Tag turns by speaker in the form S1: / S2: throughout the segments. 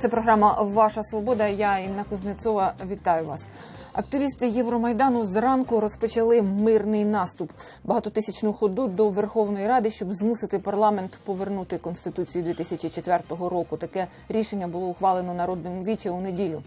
S1: Це програма Ваша Свобода. Я Інна Кузнецова. Вітаю вас. Активісти Євромайдану зранку розпочали мирний наступ, багатотисячну ходу до Верховної Ради, щоб змусити парламент повернути конституцію 2004 року. Таке рішення було ухвалено народним віче у неділю.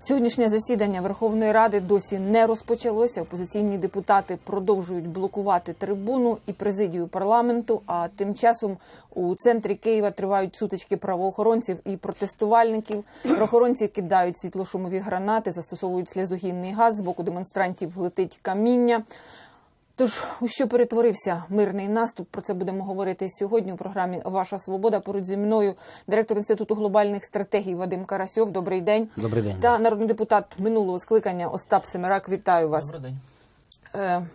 S1: Сьогоднішнє засідання Верховної Ради досі не розпочалося. Опозиційні депутати продовжують блокувати трибуну і президію парламенту. А тим часом у центрі Києва тривають сутички правоохоронців і протестувальників. Правоохоронці кидають світлошумові гранати, застосовують сльозогінний газ. З боку демонстрантів летить каміння. Тож у що перетворився мирний наступ? Про це будемо говорити сьогодні у програмі Ваша Свобода. Поруч зі мною директор інституту глобальних стратегій Вадим Карасьов. Добрий день.
S2: Добрий день.
S1: Та народний депутат минулого скликання Остап Семерак. Вітаю вас.
S3: Добрий день.
S1: Е,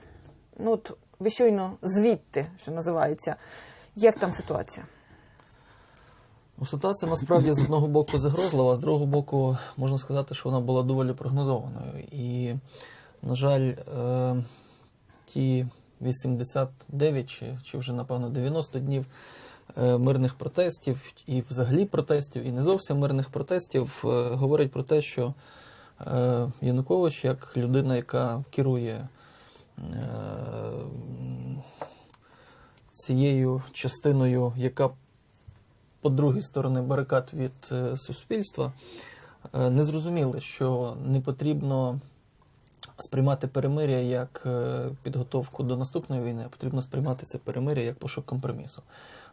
S1: ну от ви щойно звідти, що називається. Як там ситуація?
S3: Ну, ситуація насправді з одного боку загрозлива, а з другого боку можна сказати, що вона була доволі прогнозованою. І, на жаль, е, ті 89 чи, чи вже, напевно, 90 днів е, мирних протестів і взагалі протестів, і не зовсім мирних протестів, е, говорять про те, що е, Янукович, як людина, яка керує цією частиною, яка по другій стороні барикад від суспільства, не зрозуміли, що не потрібно сприймати перемиря як е, підготовку до наступної війни, а потрібно сприймати це перемиря як пошук компромісу.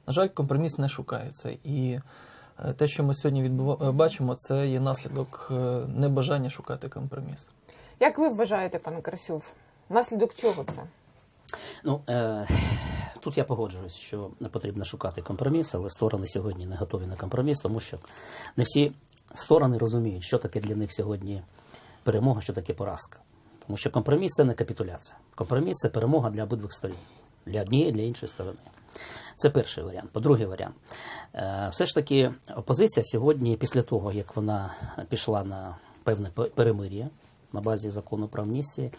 S3: На жаль, компроміс не шукається. І е, те, що ми сьогодні відбува- е, бачимо, це є наслідок небажання шукати компроміс.
S1: Як ви вважаєте, пане Карасьов? Наслідок чого це?
S2: Ну, е, тут я погоджуюсь, що не потрібно шукати компроміс, але сторони сьогодні не готові на компроміс, тому що не всі сторони розуміють, що таке для них сьогодні перемога, що таке поразка. Тому що компроміс це не капітуляція. Компроміс це перемога для обидвих сторін, для однієї, для іншої сторони. Це перший варіант. По-другий варіант. Е, Все ж таки, опозиція сьогодні, після того, як вона пішла на певне перемир'я на базі закону про амністії,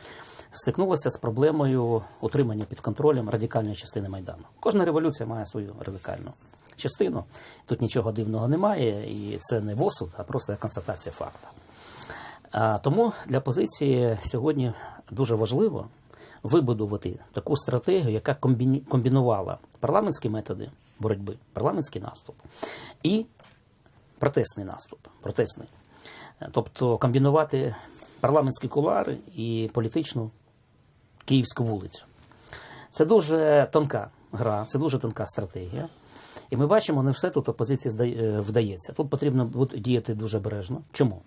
S2: стикнулася з проблемою утримання під контролем радикальної частини Майдану. Кожна революція має свою радикальну частину. Тут нічого дивного немає, і це не восуд, а просто констатація факту. Тому для позиції сьогодні дуже важливо вибудувати таку стратегію, яка комбінувала парламентські методи боротьби, парламентський наступ і протестний наступ. Протестний. Тобто комбінувати парламентські кулари і політичну київську вулицю. Це дуже тонка гра, це дуже тонка стратегія. І ми бачимо, не все тут опозиції е, вдається. Тут потрібно діяти дуже бережно. Чому?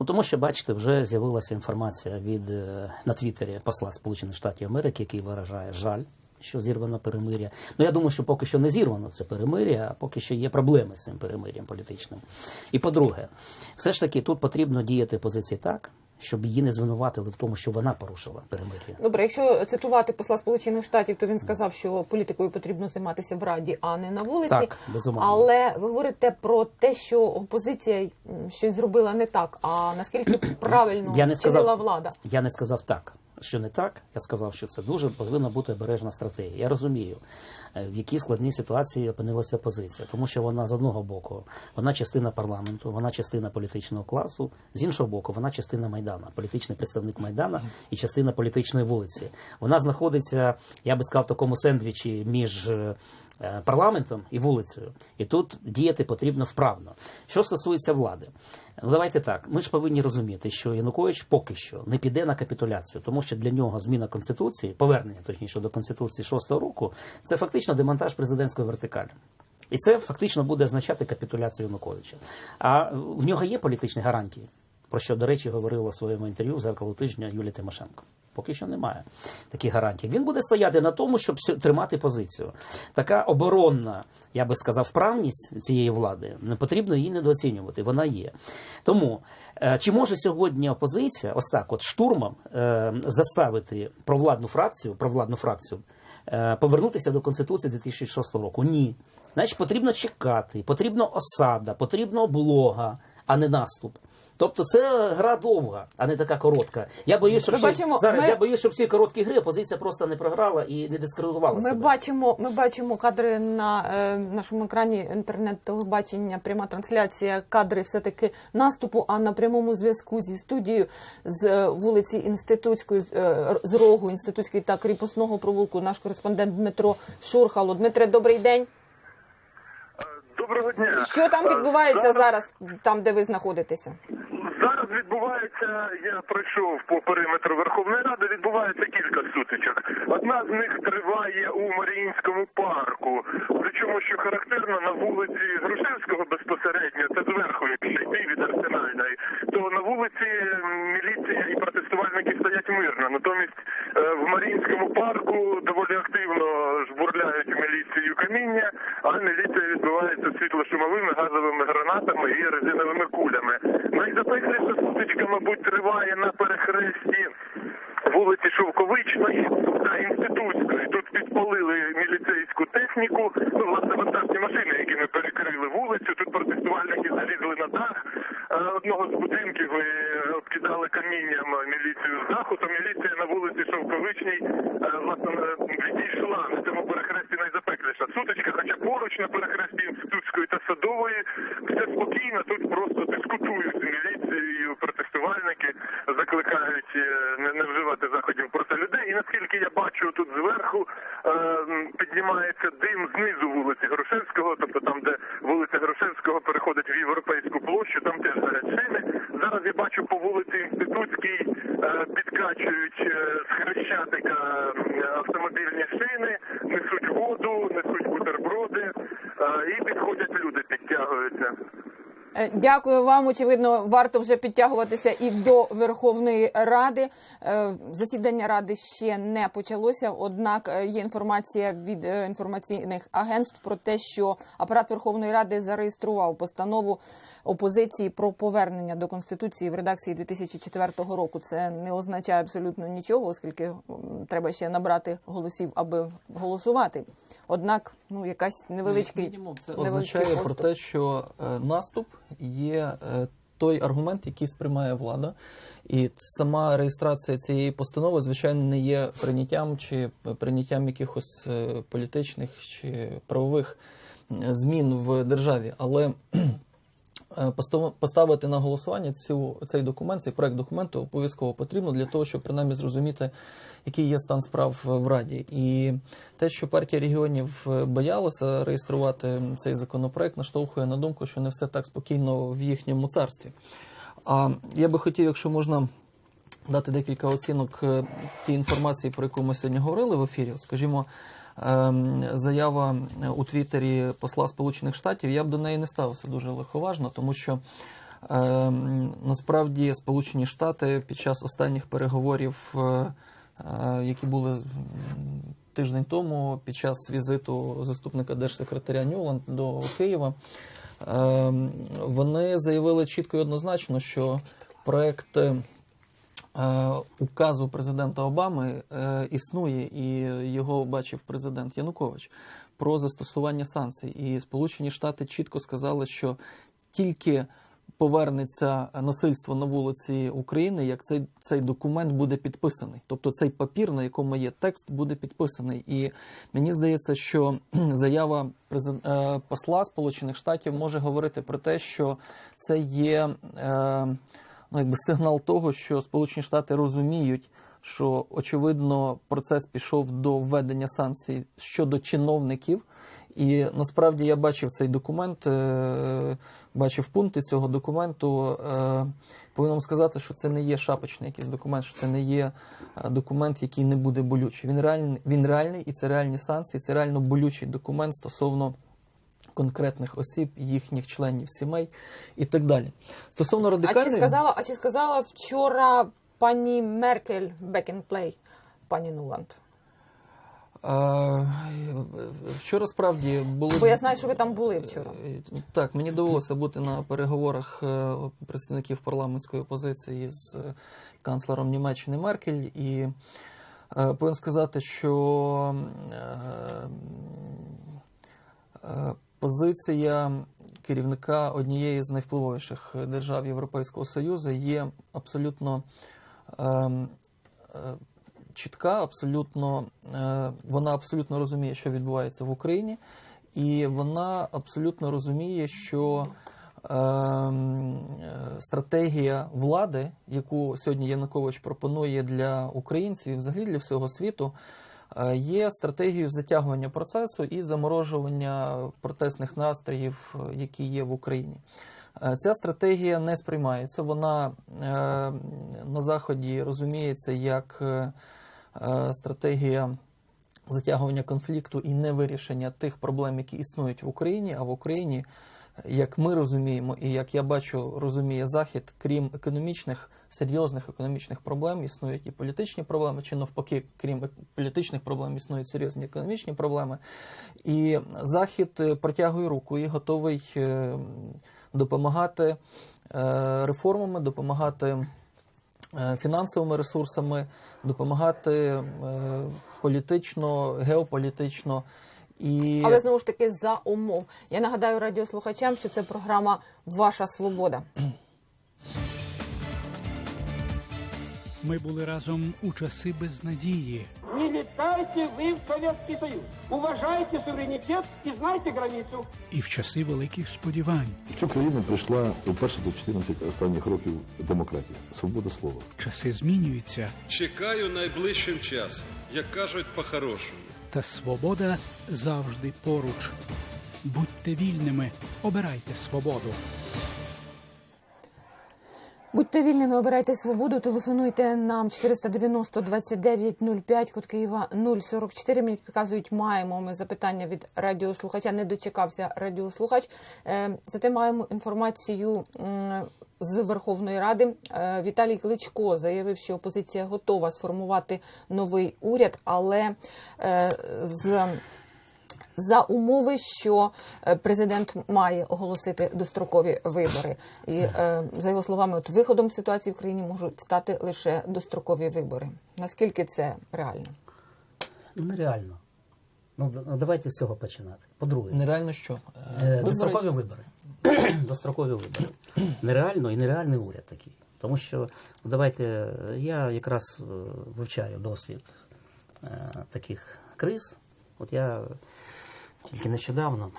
S2: Ну, тому що, бачите, вже з'явилася інформація від е, на Твіттері посла Сполучених Штатів Америки, який виражає жаль, що зірвано перемир'я. Ну, я думаю, що поки що не зірвано це перемир'я, а поки що є проблеми з цим перемир'ям політичним. І по-друге, все ж таки тут потрібно діяти позиції так, щоб її не звинуватили в тому, що вона порушила перемир'я.
S1: Добре, якщо цитувати посла Сполучених Штатів, то він сказав, що політикою потрібно займатися в Раді, а не на вулиці.
S2: Так, безумовно.
S1: Але ви говорите про те, що опозиція щось зробила не так. А наскільки правильно
S2: Я не сказав-
S1: влада?
S2: Я не сказав так, що не так. Я сказав, що це дуже повинна бути обережна стратегія. Я розумію, в якій складній ситуації опинилася позиція, тому що вона з одного боку, вона частина парламенту, вона частина політичного класу, з іншого боку, вона частина майдана, політичний представник майдана і частина політичної вулиці. Вона знаходиться, я би сказав, в такому сендвічі між. Е, Парламентом і вулицею, і тут діяти потрібно вправно. Що стосується влади, ну давайте так. Ми ж повинні розуміти, що Янукович поки що не піде на капітуляцію, тому що для нього зміна конституції, повернення точніше до конституції шостого року, це фактично демонтаж президентської вертикалі. І це фактично буде означати капітуляцію Януковича. А в нього є політичні гарантії, про що, до речі, говорила в своєму інтерв'ю в зеркало тижня Юлія Тимошенко. Поки що немає таких гарантій. Він буде стояти на тому, щоб тримати позицію. Така оборонна, я би сказав, вправність цієї влади не потрібно її недооцінювати. Вона є. Тому е, чи може сьогодні опозиція, ось так, от штурмом, е, заставити провладну фракцію, провладну фракцію е, повернутися до Конституції 2006 року? Ні. Значить, потрібно чекати, потрібна осада, потрібна облога, а не наступ. Тобто це гра довга, а не така коротка. Я боюсь, ще-
S1: бачимо,
S2: зараз
S1: ми-
S2: я боюсь, щоб всі короткі гри опозиція просто не програла і не дискредитувала
S1: Ми
S2: себе.
S1: бачимо, ми бачимо кадри на е, нашому екрані інтернет-телебачення, пряма трансляція, кадри все-таки наступу. А на прямому зв'язку зі студією з е, вулиці Інститутської, з, е, з рогу Інститутської та кріпосного провулку, наш кореспондент Дмитро Шурхало. Дмитре, добрий день.
S4: Доброго дня.
S1: Що там
S4: Е,
S1: відбувається зараз, там де ви знаходитеся?
S4: Відбувається, я пройшов по периметру Верховної Ради, відбувається кілька сутичок. Одна з них триває у Маріїнському парку. Причому, що характерно, на вулиці Грушевського безпосередньо, це зверху, якщо йти від арсенальної, то на вулиці міліція і протестувальники стоять мирно. Натомість е, в Маріїнському парку доволі активно жбурляють міліцію каміння, а міліція відбувається світлошумовими газовими гранатами і резиновими кулями. Триває на перехресті вулиці Шовковичної та Інститутської. Тут підпалили міліцейську техніку, ну, власне, вантажні машини, якими перекрили вулицю. Тут протестувальники залізли на дах е, одного з будинків і обкидали камінням міліцію з даху, то міліція на вулиці Шовковичній е, власне відійшла на цьому перехресті найзапекліша сутичка, хоча поруч на перехресті Інститутської та Садової все спокійно, тут просто дискутують з міліцією, протестувальники закликають е, не, не вживати заходів проти людей. І наскільки я бачу тут зверху, е, м, піднімається дим знизу вулиці Грушевського, тобто там, де вулиця Грушевського переходить в європейську площу, там теж горять шини. Зараз я бачу по вулиці Інститутській е, підкачують е, з хрещатика м, автомобільні шини, несуть воду, несуть бутерброди е, і підходять люди, підтягуються.
S1: Е, Дякую вам. Очевидно, варто вже підтягуватися і до Верховної Ради. Е, Засідання ради ще не почалося. Однак е, є інформація від е, інформаційних агентств про те, що апарат Верховної Ради зареєстрував постанову опозиції про повернення до конституції в редакції 2004 року. Це не означає абсолютно нічого, оскільки треба ще набрати голосів, аби голосувати. Однак, ну якась невеличкий
S3: Мінімум це
S1: невеличкий
S3: означає про те, що наступ є е, той аргумент, який сприймає влада. І сама реєстрація цієї постанови, звичайно, не є прийняттям чи прийняттям якихось е, політичних чи правових е, змін в державі. Але поставити на голосування цю, цей документ, цей проект документу обов'язково потрібно для того, щоб принаймні зрозуміти, який є стан справ в Раді. І те, що партія регіонів е, боялася реєструвати цей законопроект, наштовхує на думку, що не все так спокійно в їхньому царстві. А я би хотів, якщо можна. Дати декілька оцінок е, тій інформації, про яку ми сьогодні говорили в ефірі. Скажімо, заява е, у Твіттері посла Сполучених Штатів, я б до неї не ставився дуже легковажно, тому що ем, насправді Сполучені Штати під час останніх переговорів, е, е, які були тиждень тому, під час візиту заступника держсекретаря Нюланд до Києва, ем, вони заявили чітко і однозначно, що проект. Е, указу президента Обами е, існує, і його бачив президент Янукович про застосування санкцій. І Сполучені Штати чітко сказали, що тільки повернеться насильство на вулиці України, як цей, цей документ буде підписаний. Тобто цей папір, на якому є текст, буде підписаний. І мені здається, що заява е, посла Сполучених Штатів може говорити про те, що це є. Ну, якби сигнал того, що Сполучені Штати розуміють, що очевидно процес пішов до введення санкцій щодо чиновників. І насправді я бачив цей документ, е, бачив пункти цього документу. Е, Повинен сказати, що це не є шапочний якийсь документ, що це не є е, документ, який не буде болючий. Він реальний, він реальний і це реальні санкції, це реально болючий документ стосовно конкретних осіб, їхніх членів сімей і так далі. Стосовно
S1: А чи сказала, а чи сказала вчора пані Меркель play, пані Нуланд?
S3: А, вчора справді були.
S1: Бо я знаю, що ви там були вчора.
S3: Так, мені довелося бути на переговорах е, представників парламентської опозиції з е, канцлером Німеччини Меркель, і е, повинен сказати, що позиція керівника однієї з найвпливовіших держав Європейського Союзу є абсолютно ем, е, чітка, абсолютно, е, вона абсолютно розуміє, що відбувається в Україні, і вона абсолютно розуміє, що ем, е, стратегія влади, яку сьогодні Янукович пропонує для українців і взагалі для всього світу, е, є стратегією затягування процесу і заморожування протестних настроїв, е, які є в Україні. Е, Ця стратегія не сприймається. Вона е, на Заході розуміється як е, е, стратегія затягування конфлікту і невирішення тих проблем, які існують в Україні, а в Україні, як ми розуміємо, і як я бачу, розуміє Захід, крім економічних, серйозних економічних проблем, існують і політичні проблеми, чи навпаки, крім політичних проблем, існують серйозні економічні проблеми. І Захід е, протягує руку і готовий е, допомагати е, реформами, допомагати е, фінансовими ресурсами, допомагати е, політично, геополітично. І
S1: Але знову ж таки за умов. Я нагадаю радіослухачам, що це програма Ваша свобода.
S5: Ми були разом у часи безнадії.
S6: Не летайте вы в Советский Союз. Уважайте суверенитет и знайте границу.
S5: І в часи великих сподівань,
S7: В цю країну прийшла вперше за 14 останніх років демократія, свобода слова.
S5: часи змінюються,
S8: Чекаю найближчим часом, як кажуть по-хорошому.
S5: та свобода завжди поруч. Будьте вільними, обирайте свободу.
S1: Будьте вільними, обирайте свободу. Телефонуйте нам 490 29 05, код Києва 044. Мені підказують, маємо ми запитання від радіослухача. Не дочекався радіослухач. Е, Зате маємо інформацію з Верховної Ради. Е, Віталій Кличко заявив, що опозиція готова сформувати новий уряд, але е, з за умови, що е, президент має оголосити дострокові вибори, і е, за його словами, от виходом ситуації в країні можуть стати лише дострокові вибори. Наскільки це реально?
S2: Ну, нереально. Ну, ну, давайте з цього починати. По-друге,
S3: нереально що? Е, вибори-
S2: Дострокові вибори. Дострокові вибори. Нереально і нереальний уряд такий. Тому що ну, давайте я якраз вивчаю досвід таких криз. От я тільки нещодавно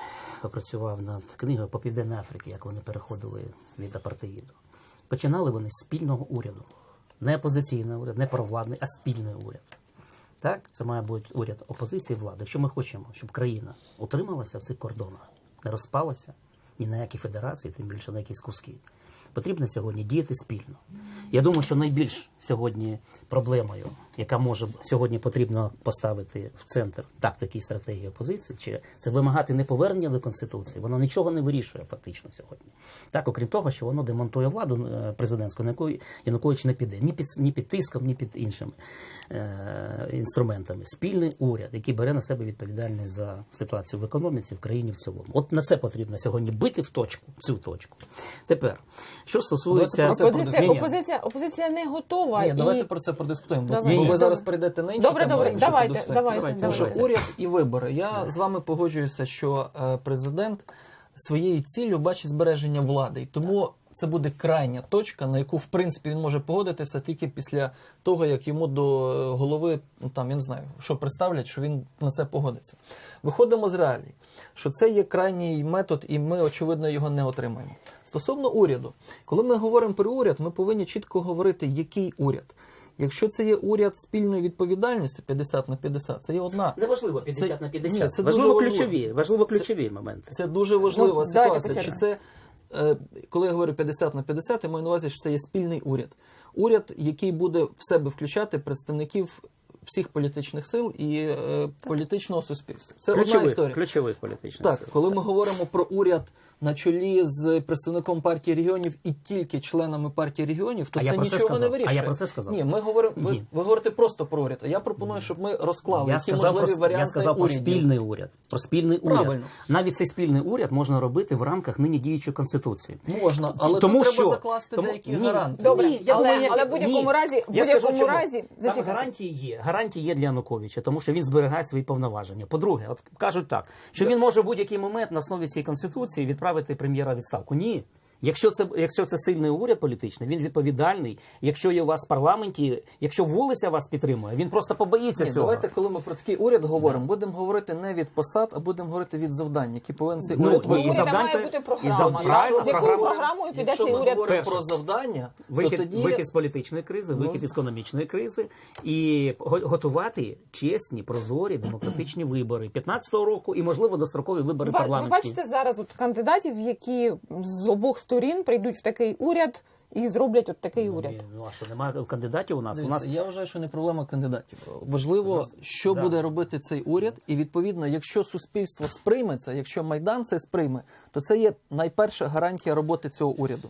S2: працював над книгою по Південній Африці, як вони переходили від апартеїду. Починали вони з спільного уряду. Не опозиційний уряд, не провладний, а спільний уряд. Так, це має бути уряд опозиції влади. Якщо ми хочемо, щоб країна утрималася в цих кордонах, не розпалася ні на які федерації, тим більше на якісь куски. Потрібно сьогодні діяти спільно. Я думаю, що найбільш сьогодні проблемою, яка може сьогодні потрібно поставити в центр тактики і стратегії опозиції, чи це вимагати не повернення до конституції, воно нічого не вирішує фактично сьогодні. Так, окрім того, що воно демонтує владу е, президентську, на яку Янукович не піде ні під ні під тиском, ні під іншими е, інструментами. Спільний уряд, який бере на себе відповідальність за ситуацію в економіці в країні в цілому. От на це потрібно сьогодні бити в точку, цю точку. Тепер, що стосується
S3: Давайте про це
S1: Опозиція, опозиція, опозиція не готова.
S3: Ні,
S1: і...
S3: давайте про це продискутуємо. Бо,
S1: Давайте.
S3: бо ви
S1: Добре.
S3: зараз перейдете на інші
S1: Добре,
S3: теми,
S1: добре,
S3: а
S1: давайте, давайте,
S2: Давайте,
S3: Тому що
S2: давайте.
S3: уряд і вибори. Я з вами погоджуюся, що е, президент своєю ціллю бачить збереження влади. І тому це буде крайня точка, на яку в принципі він може погодитися тільки після того, як йому до е, голови ну там я не знаю, що представлять, що він на це погодиться. Виходимо з реалій, що це є крайній метод, і ми очевидно його не отримаємо. Стосовно уряду, коли ми говоримо про уряд, ми повинні чітко говорити, який уряд. Якщо це є уряд спільної відповідальності 50 на 50, це є одна.
S2: Неважливо 50
S3: Це-
S2: на 50.
S3: ні, це
S2: важливо
S3: дуже
S2: ключові,
S3: важливо.
S2: важливо
S3: Це-
S2: ключові моменти.
S3: Це дуже важлива
S1: Ну,
S3: ситуація. Чи це, коли я говорю 50 на 50, я маю на увазі, що це є спільний уряд. Уряд, який буде в себе включати представників всіх політичних сил і е, політичного суспільства. Це одна історія.
S2: ключових політичних
S3: Так,
S2: сил.
S3: коли ми говоримо про уряд на чолі з представником партії регіонів і тільки членами партії регіонів, то
S2: А
S3: це нічого
S2: сказав.
S3: не
S2: А я про це сказав.
S3: Ні, ми говоримо. Ви, ви говорите просто про уряд. А я пропоную, щоб ми розклали
S2: Я
S3: які
S2: сказав,
S3: можливі
S2: про,
S3: варіанти
S2: я сказав про спільний уряд. Про спільний уряд.
S3: Правильно.
S2: Навіть цей спільний уряд можна робити в рамках нині діючої конституції.
S3: Можна, але
S2: Тому
S3: тут
S2: що-
S3: треба закласти
S2: тому-
S3: деякі
S2: Ні.
S3: гаранти.
S1: Добре,
S2: Ні, я
S1: але-
S2: думаю,
S1: але в будь-якому
S2: ні.
S1: разі- в будь-якому разі- зачекайте.
S2: гарантії є. гарантії є для Януковича, тому що він зберігає свої повноваження. По-друге, от кажуть так, що він може в будь-який момент на основі цієї конституції відправити прем'єра відставку. Ні. Якщо це якщо це сильний уряд політичний, він відповідальний. Якщо є у вас в парламенті, якщо вулиця вас підтримує, він просто побоїться
S3: Ні,
S2: цього.
S3: давайте, коли ми про такий уряд говоримо, будемо говорити не від посад, а будемо говорити від завдань, які повинен цей
S2: Ну,
S3: уряд
S2: ви і завдань-
S1: має бути
S2: і
S1: програма.
S2: завдань-
S1: так? З якою програмою піде
S3: Якщо
S1: цей
S3: ми
S1: уряд?
S3: говоримо
S2: Перше.
S3: про завдання,
S2: Вихід,
S3: то тоді
S2: вихід з політичної кризи, вихід
S3: Ну.
S2: із економічної кризи і готувати чесні, прозорі, демократичні вибори 15-го року і, можливо, дострокові вибори
S1: Ви, ви бачите зараз от кандидатів, які з обох сторін прийдуть в такий уряд і зроблять от такий уряд.
S2: Ні, Ну, а що, немає кандидатів у нас? у нас
S3: Дивіться, я вважаю, що не проблема кандидатів. Важливо, що
S2: да.
S3: буде робити цей уряд, і відповідно, якщо суспільство сприйме це, якщо майдан це сприйме, то це є найперша гарантія роботи цього уряду,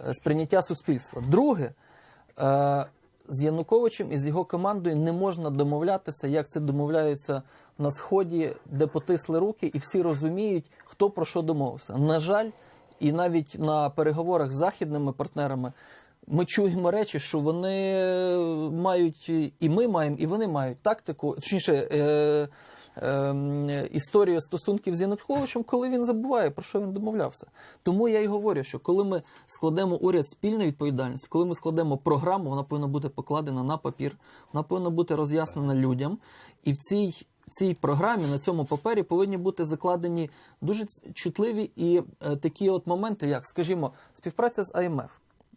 S3: е, сприйняття суспільства. Друге, е, з Януковичем і з його командою не можна домовлятися, як це домовляються на сході, де потисли руки, і всі розуміють, хто про що домовився. На жаль, і навіть на переговорах з західними партнерами ми чуємо речі, що вони мають, і ми маємо, і вони мають тактику, точніше, е, е, історію стосунків з Януковичем, коли він забуває, про що він домовлявся. Тому я й говорю, що коли ми складемо уряд спільної відповідальності, коли ми складемо програму, вона повинна бути покладена на папір, вона повинна бути роз'яснена людям. І в цій цій програмі на цьому папері повинні бути закладені дуже чутливі і е, такі от моменти, як, скажімо, співпраця з АМФ.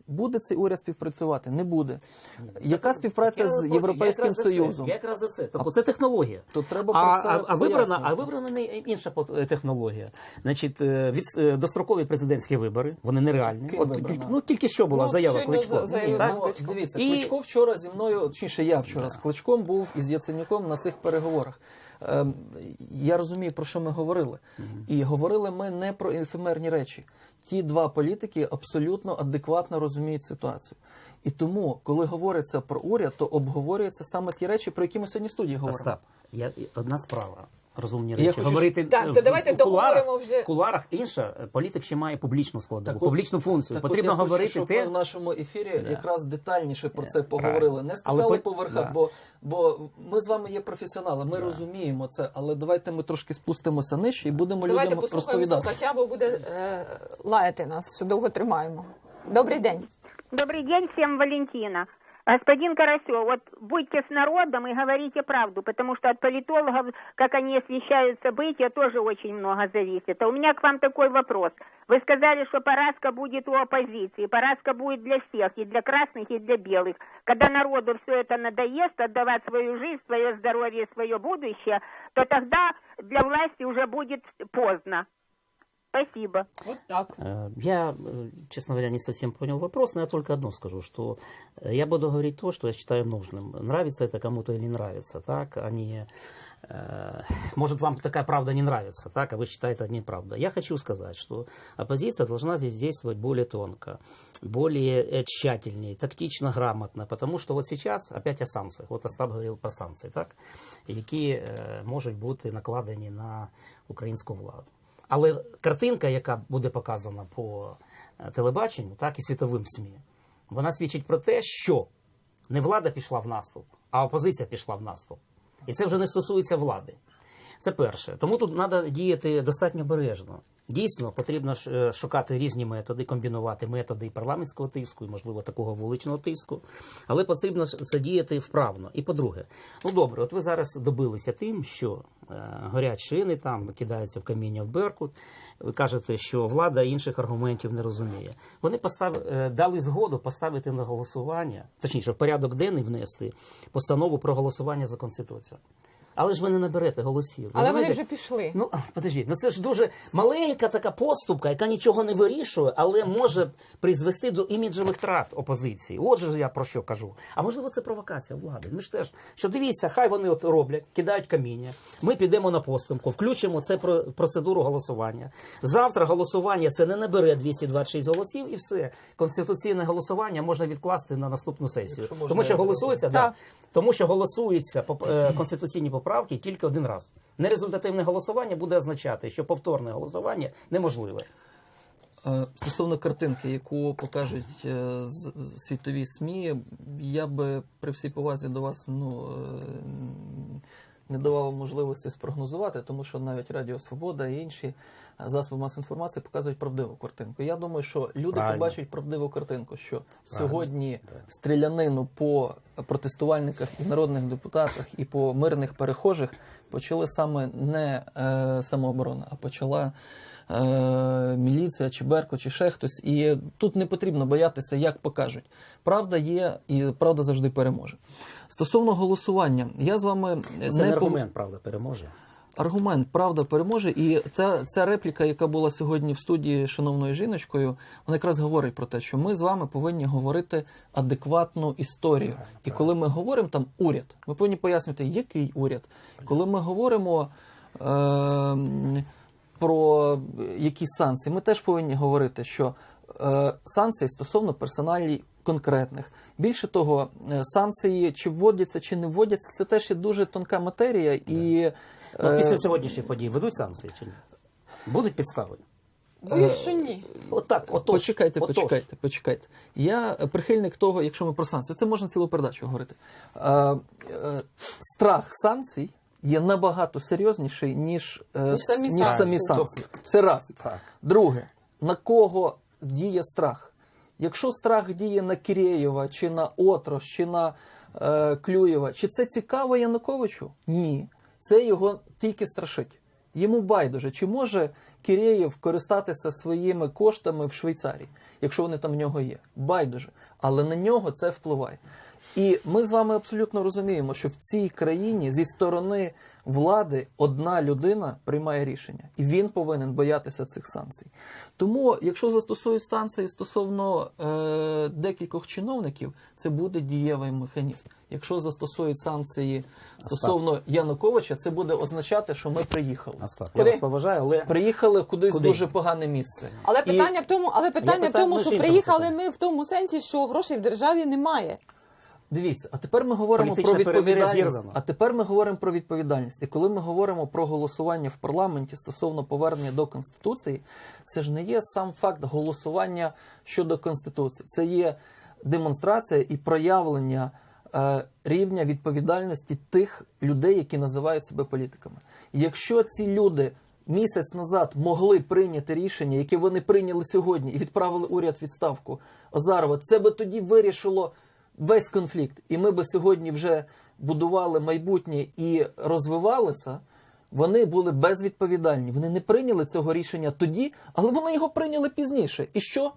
S3: Буде цей уряд співпрацювати? Не буде. Яка співпраця з Європейським
S2: я
S3: Союзом?
S2: Я якраз за це. Тобто це технологія.
S3: То треба
S2: а,
S3: про це
S2: а, а вибрана, а вибрана не інша е, технологія. Значить, е, від, дострокові президентські вибори, вони нереальні. От, тільки, ну, тільки що була
S1: Ну,
S2: заява Кличко.
S1: за- заявив
S2: Так?
S3: Ну, дивіться,
S2: І-
S3: Кличко вчора зі мною, точніше, я вчора з Кличком був із Яценюком на цих переговорах. Ем, я розумію, про що ми говорили. І говорили ми не про ефемерні речі. Ті два політики абсолютно адекватно розуміють ситуацію. І тому, коли говориться про уряд, то обговорюються саме ті речі, про які ми сьогодні в студії говоримо.
S2: Остап, я, одна справа. Розумні
S3: Я
S2: речі.
S3: хочу,
S2: Говорити
S1: Так,
S2: е,
S1: то давайте
S2: в кулуарах,
S1: договоримо вже.
S2: в кулуарах інша. е, Політик ще має публічну складову,
S3: от-
S2: публічну функцію.
S3: так от
S2: Потрібно
S3: я хочу,
S2: говорити
S3: щоб
S2: те.
S3: ми в нашому ефірі якраз детальніше про це поговорили. Не
S2: Але
S3: скакали
S2: по-
S3: верхах,
S2: да.
S3: бо, бо ми з вами є професіонали, ми розуміємо це, але давайте ми трошки спустимося нижче і будемо
S1: Давайте
S3: людям
S1: послухаємо
S3: розповідати.
S1: слухача, бо буде е, лаяти нас, що довго тримаємо. Добрий день.
S9: Добрый день всем, Валентина. Господин Карасев, вот будьте с народом и говорите правду, потому что от политологов, как они освещают события, тоже очень много зависит. А у меня к вам такой вопрос. Вы сказали, что поразка будет у оппозиции, поразка будет для всех, и для красных, и для белых. Когда народу все это надоест, отдавать свою жизнь, свое здоровье, свое будущее, то тогда для власти уже будет поздно. Спасибо.
S1: От так.
S2: Э, Я, э, честно говоря, не совсем понял вопрос, но я только одно скажу, что э, я буду говорить то, что я считаю нужным. Нравится это кому-то или не нравится, так, а не... э, Может, вам такая правда не нравится, так, а вы считаете, это неправда. Я хочу сказать, что оппозиция должна здесь действовать более тонко, более э, тщательнее, тактично, грамотно, потому что вот сейчас опять о санкциях. Вот Остап говорил про санкції, так, які е, можуть бути накладені на українську владу. Але картинка, яка буде показана по е, телебаченню, так і світовим СМІ, вона свідчить про те, що не влада пішла в наступ, а опозиція пішла в наступ. І це вже не стосується влади. Це перше. Тому тут треба діяти достатньо обережно. Дійсно, потрібно е, шукати різні методи, комбінувати методи і парламентського тиску, і, можливо, такого вуличного тиску. Але потрібно це діяти вправно. І по-друге, ну добре, от ви зараз добилися тим, що е, горять шини, там кидаються в каміння в Беркут. Ви кажете, що влада інших аргументів не розуміє. Вони постав... е, дали згоду поставити на голосування, точніше, в порядок денний внести постанову про голосування за конституцію. Але ж ви не наберете голосів.
S1: Але вони вже пішли.
S2: Ну, подождіть, ну це ж дуже маленька така поступка, яка нічого не вирішує, але може призвести до іміджевих втрат опозиції. Отже я про що кажу. А можливо, це провокація влади. Ми ж теж, що дивіться, хай вони от роблять, кидають каміння. Ми підемо на поступку, включимо це про процедуру голосування. Завтра голосування це не набере 226 голосів, і все. Конституційне голосування можна відкласти на наступну сесію.
S3: Якщо можна,
S2: Тому що голосується,
S1: Так.
S2: да, тому що голосуються поп- е, конституційні поправки тільки один раз. Нерезультативне голосування буде означати, що повторне голосування неможливе.
S3: Е, Стосовно картинки, яку покажуть е, світові СМІ, я би при всій повазі до вас ну, е, не давав можливості спрогнозувати, тому що навіть Радіо Свобода і інші засоби масової інформації показують правдиву картинку. Я думаю, що люди
S2: Правильно.
S3: побачать правдиву картинку, що сьогодні стрілянину по протестувальниках і народних депутатах і по мирних перехожих почали саме не е, самооборона, а почала е, міліція, чи Берко, чи ще хтось. І тут не потрібно боятися, як покажуть. Правда є, і правда завжди переможе. Стосовно голосування, я з вами
S2: Це не аргумент, правда, переможе.
S3: аргумент правда переможе. І ця, ця репліка, яка була сьогодні в студії шановною жіночкою, вона якраз говорить про те, що ми з вами повинні говорити адекватну історію. І коли ми говоримо там уряд, ми повинні пояснити, який уряд. Коли ми говоримо. Е- про які санкції, ми теж повинні говорити, що е, санкції стосовно персоналій конкретних. Більше того, е, санкції чи вводяться, чи не вводяться, це теж є дуже тонка матерія. І
S2: Ну,
S3: е,
S2: після сьогоднішніх подій ведуть санкції чи ні? Будуть підстави?
S1: Боюсь, що ні.
S2: Отак, отож.
S3: почекайте,
S2: отож.
S3: почекайте, почекайте. Я прихильник того, якщо ми про санкції, це можна цілу передачу говорити. Е, е, страх санкцій є набагато серйозніший, ніж, е,
S1: Ніж самі
S3: ніж самі
S1: санкції.
S3: санкції. Це раз.
S2: Так.
S3: Друге, на кого діє страх? Якщо страх діє на Киреєва, чи на Отрос, чи на е, Клюєва, чи це цікаво Януковичу? Ні. Це його тільки страшить. Йому байдуже, чи може Киреєв користатися своїми коштами в Швейцарії, якщо вони там в нього є. Байдуже. Але на нього це впливає. І ми з вами абсолютно розуміємо, що в цій країні зі сторони влади одна людина приймає рішення, і він повинен боятися цих санкцій. Тому, якщо застосують санкції стосовно е, декількох чиновників, це буде дієвий механізм. Якщо застосують санкції стосовно Януковича, це буде означати, що ми приїхали.
S2: Остап, я вас поважаю, але
S3: Приїхали кудись
S2: Куди?
S3: дуже погане місце.
S1: Але
S3: І-
S1: питання в тому, але питання в тому, що приїхали
S2: питання.
S1: ми в тому сенсі, що грошей в державі немає.
S3: Дивіться, а тепер ми говоримо про відповідальність. А тепер ми говоримо про відповідальність. І коли ми говоримо про голосування в парламенті стосовно повернення до конституції, це ж не є сам факт голосування щодо конституції. Це є демонстрація і проявлення е, рівня відповідальності тих людей, які називають себе політиками. І якщо ці люди місяць назад могли прийняти рішення, яке вони прийняли сьогодні, і відправили уряд відставку Азарова, це би тоді вирішило весь конфлікт, і ми би сьогодні вже будували майбутнє і розвивалися. Вони були безвідповідальні. Вони не прийняли цього рішення тоді, але вони його прийняли пізніше. І що?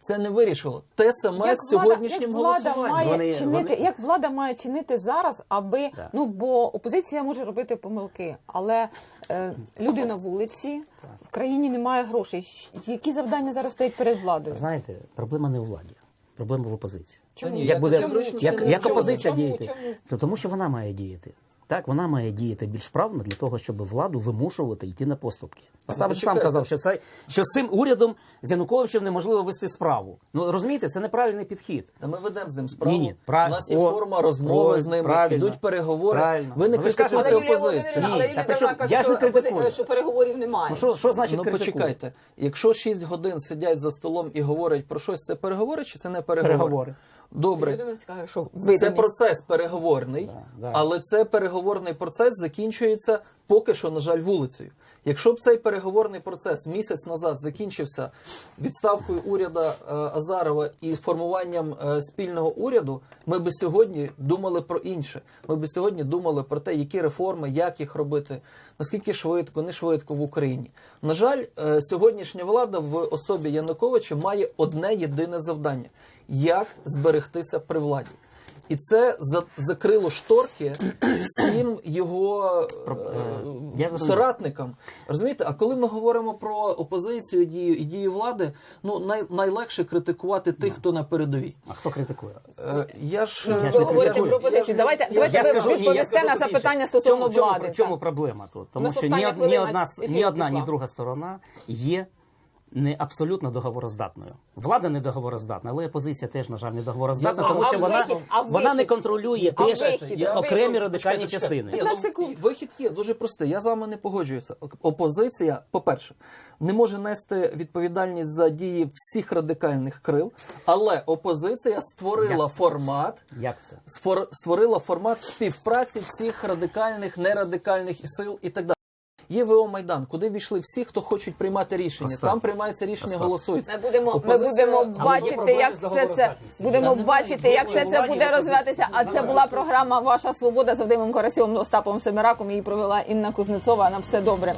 S3: Це не вирішило. Те саме з сьогоднішнім
S1: як влада має
S2: Вони-
S1: чинити,
S2: вони-
S1: як влада має чинити зараз, аби
S2: Да.
S1: ну бо опозиція може робити помилки, але е, люди на вулиці в країні немає грошей. Які завдання зараз стоять перед владою?
S2: знаєте, проблема не у владі, проблема в опозиції.
S1: Чому?
S2: Як буде
S3: чому?
S2: як, як опозиція
S1: Чому?
S2: діяти?
S1: Чому?
S2: То тому, що вона має діяти. Так, вона має діяти більш правно для того, щоб владу вимушувати йти на поступки. Остапич сам казав, що це що з цим урядом з Януковичем неможливо вести справу. Ну розумієте, це неправильний підхід.
S3: Та ми ведемо з ним справу.
S2: Ні-ні, прав-
S3: У нас є
S2: О,
S3: форма розмови
S2: о,
S3: з ними,
S2: правильно,
S3: ідуть переговори.
S2: правильно.
S3: Ви не
S2: кажете,
S3: опозицію.
S2: Ні,
S1: але Юлія
S2: що- я ж не критикую.
S1: що переговорів немає.
S2: Ну що, що значить
S3: Ну
S2: критикує?
S3: почекайте, якщо 6 годин сидять за столом і говорять про щось, це переговори чи це не переговори?
S2: Переговори.
S3: Добре.
S1: Що
S3: Це процес переговорний, але це переговорний процес закінчується поки що, на жаль, вулицею. Якщо б цей переговорний процес місяць назад закінчився відставкою уряду е, Азарова і формуванням е, спільного уряду, ми би сьогодні думали про інше. Ми би сьогодні думали про те, які реформи, як їх робити, наскільки швидко, не швидко в Україні. На жаль, е, сьогоднішня влада в особі Януковича має одне єдине завдання: як зберегтися при владі. І це за- закрило шторки всім його е,
S2: Я
S3: соратникам. Розумієте? А коли ми говоримо про опозицію дію і дію влади, ну най, найлегше критикувати тих, хто на передовій.
S2: А хто критикує?
S3: Е, я ж
S2: Я
S3: е,
S2: ж
S1: Ви
S2: не
S1: говорите про опозицію. Давайте, давайте ви
S2: скажу- ні, я
S1: відповісте
S2: скажу
S1: на запитання стосовно
S2: чому,
S1: влади.
S2: В чому
S1: Так.
S2: проблема тут? Тому що ні, ні одна, ні одна, ні друга сторона є не абсолютно договороздатною. Влада не договороздатна, але опозиція теж, на жаль, не договороздатна,
S3: Я
S2: тому що вона,
S1: вихід-
S2: вона не контролює
S1: А
S2: теж
S1: вихід?
S3: Я-
S2: окремі радикальні частини.
S1: 15
S3: ну,
S1: секунд.
S3: Вихід є дуже простий. Я з вами не погоджуюся. Опозиція, по-перше, не може нести відповідальність за дії всіх радикальних крил, але опозиція створила
S2: Як
S3: формат.
S2: Як це?
S3: створила формат співпраці всіх радикальних, нерадикальних сил і так далі. Є ВО Майдан, куди війшли всі, хто хочуть приймати рішення.
S2: Остап.
S3: Там приймається рішення,
S2: Остап.
S3: голосується.
S1: Ми будемо, ми будемо бачити, як все це будемо бачити, як все це буде розвиватися. А це була програма Ваша свобода з Вадимом Карасьовим, Остапом Семераком. Її провела Інна Кузнецова. На все добре.